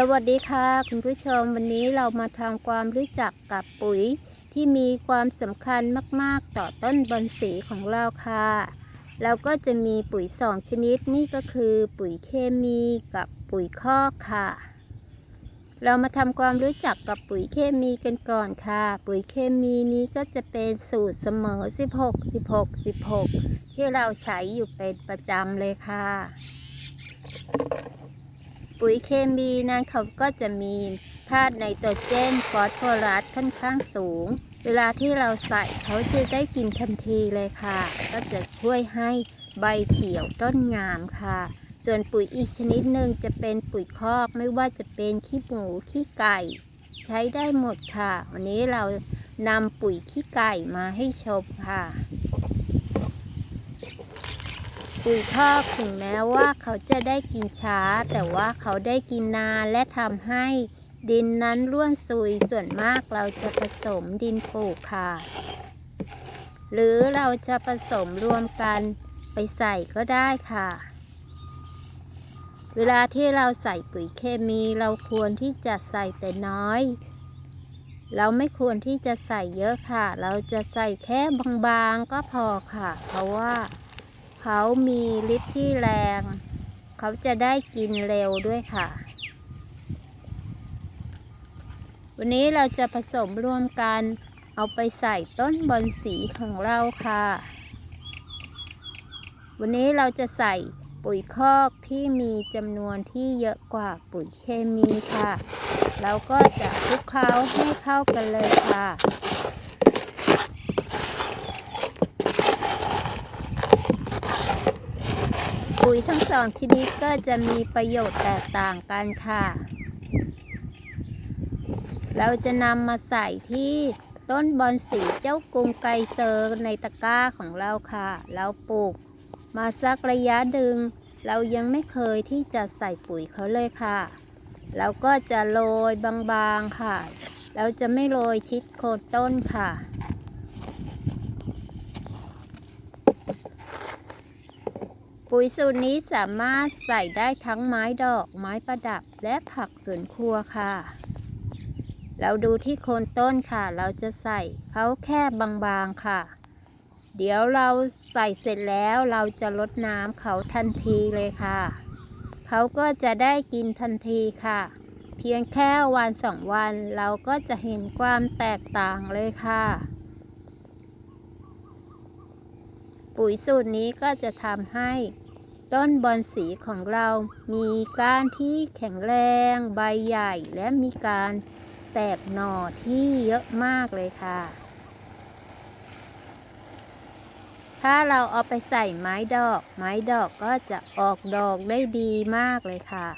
สวัสดีค่ะคุณผู้ชมวันนี้เรามาทำความรู้จักกับปุ๋ยที่มีความสำคัญมาก ๆ ต่อต้นบอนสีของเราค่ะ เราก็จะมีปุ๋ยสองชนิดนี่ก็คือปุ๋ยเคมีกับปุ๋ยคอกค่ะ เรามาทำความรู้จักกับปุ๋ยเคมีกันก่อนค่ะ ปุ๋ยเคมีนี้ก็จะเป็นสูตรเสมอ 16 16 16 ที่เราใช้อยู่เป็นประจำเลยค่ะ ปุ๋ยเคมีนั้นเขาก็จะมีธาตุไนโตรเจนฟอสฟอรัสค่อนข้างสูง เวลาที่เราใส่เขาจะได้กินทันทีเลยค่ะ ก็จะช่วยให้ใบเขียวต้นงามค่ะ ส่วนปุ๋ยอีกชนิดหนึ่งจะเป็นปุ๋ยคอกไม่ว่าจะเป็นขี้หมูขี้ไก่ ใช้ได้หมดค่ะ วันนี้เรานำปุ๋ยขี้ไก่มาให้ชมค่ะ ปุ๋ยคอถึงแม้ว่าเขาจะได้กินช้า แต่ว่าเขาได้กินนานและทำให้ดินนั้นร่วนซุยส่วนมากเราจะผสมดินปลูกค่ะ หรือเราจะผสมรวมกันไปใส่ก็ได้ค่ะ เวลาที่เราใส่ปุ๋ยเคมีเราควรที่จะใส่แต่น้อย เราไม่ควรที่จะใส่เยอะค่ะ เราจะใส่แค่บางๆก็พอค่ะ เพราะว่า เขามีฤทธิ์ที่แรง เขาจะได้กินเร็วด้วยค่ะ วันนี้เราจะผสมรวมกันเอาไปใส่ต้นบอนสีของเราค่ะ วันนี้เราจะใส่ปุ๋ยคอกที่มีจำนวนที่เยอะกว่าปุ๋ยเคมีค่ะเราก็จะคลุกเคล้าให้เข้ากันเลยค่ะ ปุ๋ยทั้งสองชนิดก็จะมีประโยชน์แตกต่างกันค่ะ เราจะนำมาใส่ที่ต้นบอนสีเจ้ากรุงไกเซอร์ในตะกร้าของเราค่ะ เราปลูกมาสักระยะดึง เรายังไม่เคยที่จะใส่ปุ๋ยเขาเลยค่ะเราก็จะโรยบางๆค่ะ เราจะไม่โรยชิดโคนต้นค่ะ ปุ๋ยสูตรนี้สามารถใส่ได้ทั้งไม้ดอก ไม้ประดับและผักสวนครัวค่ะ เราดูที่โคนต้นค่ะ เราจะใส่เขาแค่บางๆค่ะ เดี๋ยวเราใส่เสร็จแล้วเราจะลดน้ำเขาทันทีเลยค่ะ เขาก็จะได้กินทันทีค่ะ เพียงแค่วันสองวันเราก็จะเห็นความแตกต่างเลยค่ะปุ๋ยสูตรนี้ก็จะทำให้ ต้นบอนสีของเรามีก้านที่แข็งแรง ใบใหญ่และมีการแตกหน่อที่เยอะมากเลยค่ะ ถ้าเราเอาไปใส่ไม้ดอก ไม้ดอกก็จะออกดอกได้ดีมากเลยค่ะ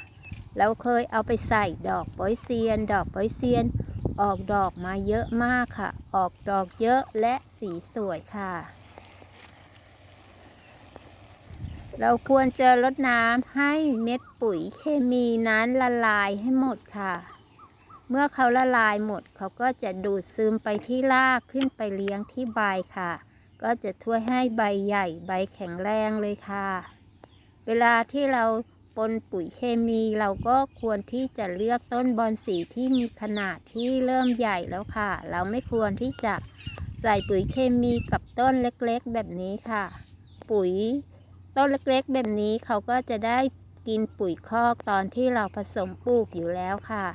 เราเคยเอาไปใส่ดอกโปอยเซียน ดอกโปอยเซียน ออกดอกมาเยอะมากค่ะ ออกดอกเยอะและสีสวยค่ะ เราควรจะลดน้ำให้เม็ดปุ๋ยเคมีนั้นละลายให้หมดค่ะ เมื่อเขาละลายหมด เขาก็จะดูดซึมไปที่รากขึ้นไปเลี้ยงที่ใบค่ะ ก็จะช่วยให้ใบใหญ่ใบแข็งแรงเลยค่ะ เวลาที่เราปนปุ๋ยเคมีเราก็ควรที่จะเลือกต้นบอนสีที่มีขนาดที่เริ่มใหญ่แล้วค่ะ เราไม่ควรที่จะใส่ปุ๋ยเคมีกับต้นเล็กๆ แบบนี้ค่ะ ปุ๋ย ต้นเล็กๆแบบนี้เขาก็จะได้กินปุ๋ยคอกตอนที่เราผสมปลูกอยู่แล้วค่ะ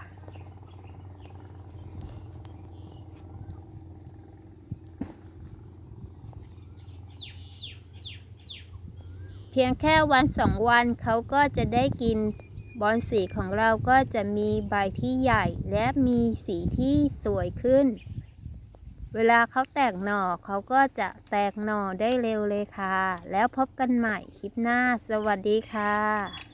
เพียงแค่วันสองวันเขาก็จะได้กินบอนสีของเราก็จะมีใบที่ใหญ่และมีสีที่สวยขึ้น เวลาเขาแตกหน่อเขาก็จะแตกหน่อได้เร็วเลยค่ะ แล้วพบกันใหม่คลิปหน้า สวัสดีค่ะ